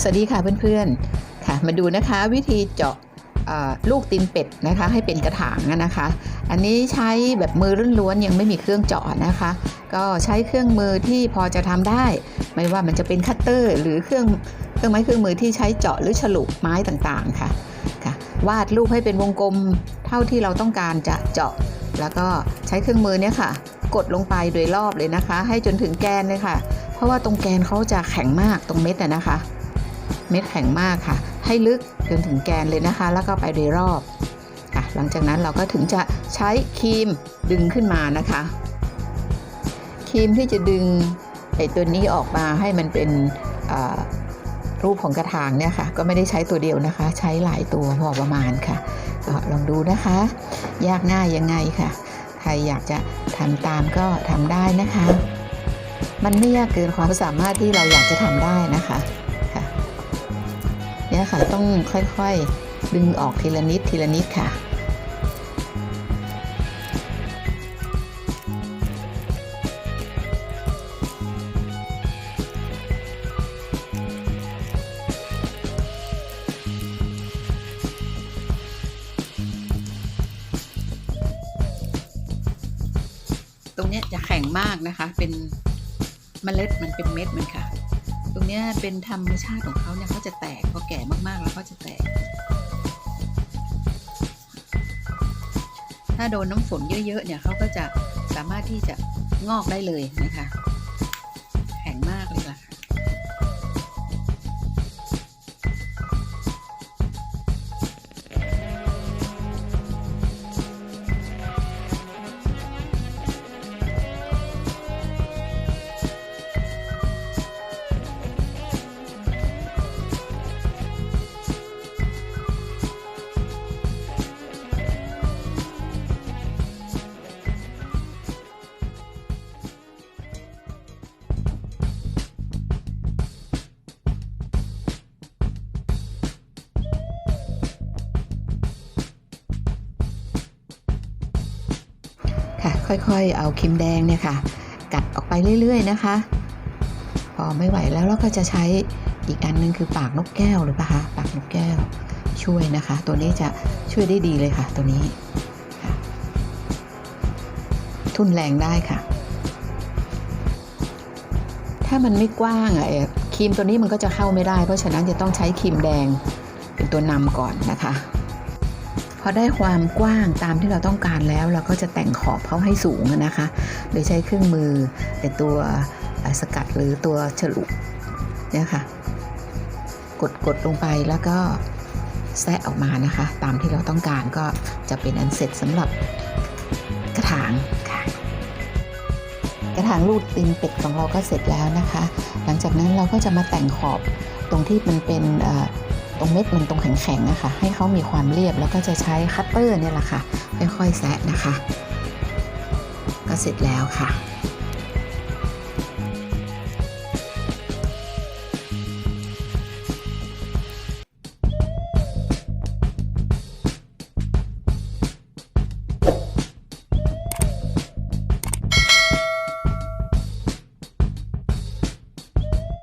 สวัสดีค่ะเพื่อนๆค่ะมาดูนะคะวิธีเจาะลูกตีนเป็ดนะคะให้เป็นกระถางนะคะ อันนี้ใช้แบบมือล้วนๆยังไม่มีเครื่องเจาะนะคะ ก็ใช้เครื่องมือที่พอจะทำได้ ไม่ว่ามันจะเป็นคัตเตอร์ หรือเครื่องเครื่องไม้เครื่องมือที่ใช้เจาะหรือฉลุไม้ต่างๆค่ะค่ะ วาดรูปให้เป็นวงกลมเท่าที่เราต้องการจะเจาะ แล้วก็ใช้เครื่องมือเนี่ยค่ะ กดลงไปโดยรอบเลยนะคะ ให้จนถึงแกนเลยค่ะ เพราะว่าตรงแกนเขาจะแข็งมากตรงเม็ดอะนะคะ เม็ดแข็งมากค่ะ ให้ลึกจนถึงแกนเลยนะคะ แล้วก็ไปโดยรอบค่ะหลังจากนั้นเราก็ถึงจะใช้ครีมดึงขึ้นมานะคะครีมที่จะดึงไอ้ตัวนี้ออกมาให้มันเป็นรูปของกระถางเนี่ยค่ะ ก็ไม่ได้ใช้ตัวเดียวนะคะ ใช้หลายตัวพอประมาณค่ะก็ลองดูนะคะ ยากง่ายยังไงค่ะ ใครอยากจะทำตามก็ทำได้นะคะ มันไม่ยากเกินความสามารถที่เราอยากจะทำได้นะคะ เนี่ยค่ะต้องค่อยๆดึงออกทีละนิดทีละนิดค่ะ ตรงเนี้ยจะแข็งมากนะคะ เป็นเมล็ดมันเป็นเม็ดมันค่ะ ตรงนี้เป็นธรรมชาติของเขาเนี่ยเขาจะแตกพอแก่มากๆ แล้วก็จะแตก ถ้าโดนน้ำฝนเยอะๆเนี่ยเขาก็จะสามารถที่จะงอกได้เลยนะคะ แข็งมากเลย ค่อยๆ เอาครีมแดงเนี่ยค่ะ กัดออกไปเรื่อยๆนะคะ พอไม่ไหวแล้วเราก็จะใช้อีกอันนึงคือปากนกแก้วหรือเปล่าคะปากนกแก้วช่วยนะคะ ตัวนี้จะช่วยได้ดีเลยค่ะ ตัวนี้ทุ่นแรงได้ค่ะ ถ้ามันไม่กว้างอะครีมตัวนี้มันก็จะเข้าไม่ได้ เพราะฉะนั้นจะต้องใช้ครีมแดงเป็นตัวนำก่อนนะคะ พอได้ความกว้างตามที่เราต้องการแล้ว เราก็จะแต่งขอบเขาให้สูงนะคะ โดยใช้เครื่องมือเป็นตัวสกัดหรือตัวฉลุเนี่ยค่ะ กดกดลงไปแล้วก็แซะออกมานะคะ ตามที่เราต้องการก็จะเป็นอันเสร็จสำหรับกระถางค่ะ กระถางรูดตีนเป็ดของเราก็เสร็จแล้วนะคะ หลังจากนั้นเราก็จะมาแต่งขอบตรงที่มันเป็น ตรงเม็ดมันตรงแข็งๆนะคะให้เขามีความเรียบแล้วก็จะใช้คัตเตอร์เนี่ยแหละค่ะค่อยๆแซะนะคะ ก็เสร็จแล้วค่ะ